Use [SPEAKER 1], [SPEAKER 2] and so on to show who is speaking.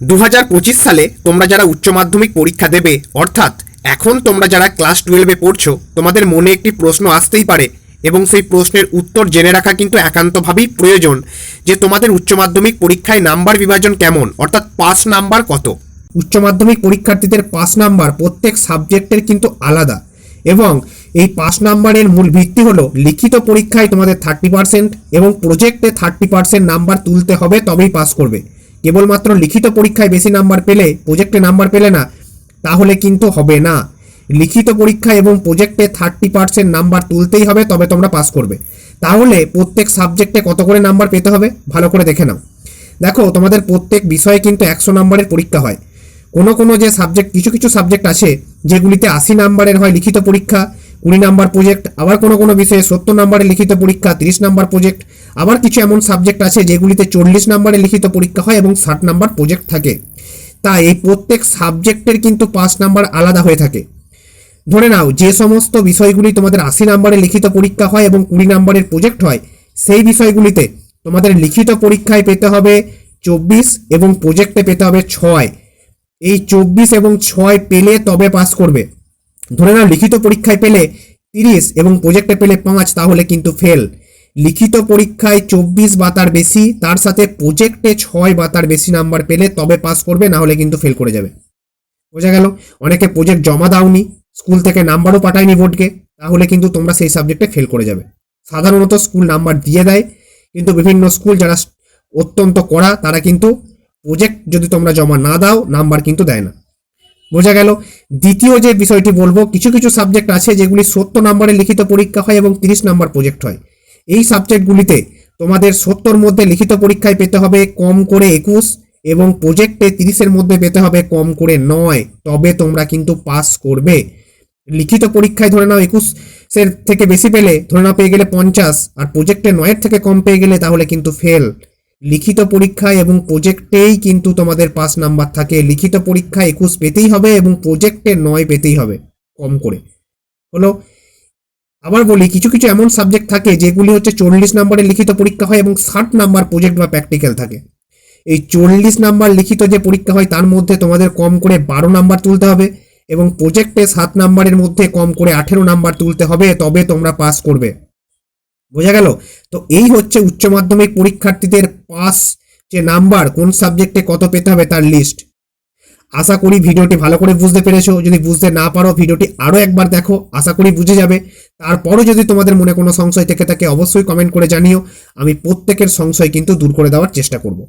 [SPEAKER 1] দু হাজার পঁচিশ সালে তোমরা যারা উচ্চ মাধ্যমিক পরীক্ষা দেবে, অর্থাৎ এখন তোমরা যারা ক্লাস টুয়েলভে পড়ছো, তোমাদের মনে একটি প্রশ্ন আসতেই পারে এবং সেই প্রশ্নের উত্তর জেনে রাখা কিন্তু একান্তভাবেই প্রয়োজন যে তোমাদের উচ্চ মাধ্যমিক পরীক্ষায় নাম্বার বিভাজন কেমন, অর্থাৎ পাস নাম্বার কত। উচ্চ মাধ্যমিক পরীক্ষার্থীদের পাস নাম্বার প্রত্যেক সাবজেক্টের কিন্তু আলাদা এবং এই পাস নাম্বারের মূল ভিত্তি হলো লিখিত পরীক্ষায় তোমাদের থার্টি পার্সেন্ট এবং প্রজেক্টে থার্টি পার্সেন্ট নাম্বার তুলতে হবে তবেই পাস করবে। কেবলমাত্র লিখিত পরীক্ষায় বেশি নাম্বার পেলে প্রজেক্টে নাম্বার পেলে না, তাহলে কিন্তু হবে না। লিখিত পরীক্ষা এবং প্রজেক্টে থার্টি পার্সেন্ট নাম্বার তুলতেই হবে, তবে তোমরা পাস করবে। তাহলে প্রত্যেক সাবজেক্টে কত করে নাম্বার পেতে হবে? ভালো করে দেখে নাও। দেখো, তোমাদের প্রত্যেক বিষয়ে কিন্তু একশো নম্বরের পরীক্ষা হয়। কোনো কোনো যে সাবজেক্ট কিছু কিছু সাবজেক্ট আছে, যেগুলিতে আশি নাম্বারের হয় লিখিত পরীক্ষা কুড়ি নাম্বার প্রজেক্ট আবার কোনো কোনো বিষয়ে সত্তর নাম্বারে লিখিত পরীক্ষা, তিরিশ নাম্বার প্রজেক্ট আবার কিছু এমন সাবজেক্ট আছে যেগুলিতে চল্লিশ নাম্বারে লিখিত পরীক্ষা হয় এবং ষাট নাম্বার প্রজেক্ট থাকে। তাই এই প্রত্যেক সাবজেক্টের কিন্তু পাঁচ নাম্বার আলাদা হয়ে থাকে। ধরে নাও, যে সমস্ত বিষয়গুলি তোমাদের আশি নাম্বারে লিখিত পরীক্ষা হয় এবং কুড়ি নাম্বারের প্রজেক্ট হয়, সেই বিষয়গুলিতে তোমাদের লিখিত পরীক্ষায় পেতে হবে চব্বিশ এবং প্রজেক্টে পেতে হবে ছয়। এই চব্বিশ এবং ছয় পেলে তবে পাস করবে। ধরে নাও, লিখিত পরীক্ষায় পেলে তিরিশ এবং প্রজেক্টে পেলে পাঁচ, তাহলে কিন্তু ফেল লিখিত পরীক্ষায় চব্বিশ বা তার বেশি, তার সাথে প্রজেক্টে ছয় বা তার বেশি নাম্বার পেলে তবে পাস করবে, না হলে কিন্তু ফেল করে যাবে। বোঝা গেল? অনেকে প্রজেক্ট জমা দাওনি স্কুল থেকে নাম্বারও পাঠায়নি বোর্ডকে তাহলে কিন্তু তোমরা সেই সাবজেক্টে ফেল করে যাবে। সাধারণত স্কুল নাম্বার দিয়ে দেয়, কিন্তু বিভিন্ন স্কুল যারা অত্যন্ত কড়া, তারা কিন্তু প্রজেক্ট যদি তোমরা জমা না দাও নাম্বার কিন্তু দেয় না। বোঝা গেল। দ্বিতীয় যে বিষয়টি বলব, কিছু কিছু সাবজেক্ট আছে যেগুলি সত্তর নম্বরে লিখিত পরীক্ষা হয় এবং তিরিশ নম্বর প্রজেক্ট হয়। এই সাবজেক্টগুলিতে তোমাদের সত্তর মধ্যে লিখিত পরীক্ষায় পেতে হবে কম করে একুশ এবং প্রজেক্টে তিরিশের মধ্যে পেতে হবে কম করে নয়। তবে তোমরা কিন্তু পাস করবে। লিখিত পরীক্ষায় ধরে নাও একুশের থেকে বেশি পেলে ধরে নাও পেয়ে গেলে পঞ্চাশ, আর প্রজেক্টে নয়ের থেকে কম পেয়ে গেলে তাহলে কিন্তু ফেল লিখিত পরীক্ষায় এবং প্রজেক্টেই কিন্তু তোমাদের পাস নাম্বার থাকে। লিখিত পরীক্ষা একুশ পেতেই হবে এবং প্রজেক্টে নয় পেতেই হবে, কম করে। হলো, আবার বলি, কিছু কিছু এমন সাবজেক্ট থাকে যেগুলি হচ্ছে চল্লিশ নম্বরের লিখিত পরীক্ষা হয় এবং ষাট নাম্বার প্রজেক্ট বা প্র্যাকটিক্যাল থাকে। এই চল্লিশ নাম্বার লিখিত যে পরীক্ষা হয়, তার মধ্যে তোমাদের কম করে বারো নাম্বার তুলতে হবে এবং প্রজেক্টে সাত নাম্বারের মধ্যে কম করে আঠেরো নাম্বার তুলতে হবে, তবে তোমরা পাস করবে। বোঝা গেল? তো এই হচ্ছে উচ্চ মাধ্যমিক পরীক্ষার্থীদের পাস যে নাম্বার, কোন সাবজেক্টে কত পেতে হবে তার লিস্ট। আশা করি ভিডিওটি ভালো করে বুঝতে পেরেছ। যদি বুঝতে না পারো, ভিডিওটি আরও একবার দেখো, আশা করি বুঝে যাবে। তারপরও যদি তোমাদের মনে কোনো সংশয় থেকে থাকে, অবশ্যই কমেন্ট করে জানিও। আমি প্রত্যেকের সংশয় কিন্তু দূর করে দেওয়ার চেষ্টা করব।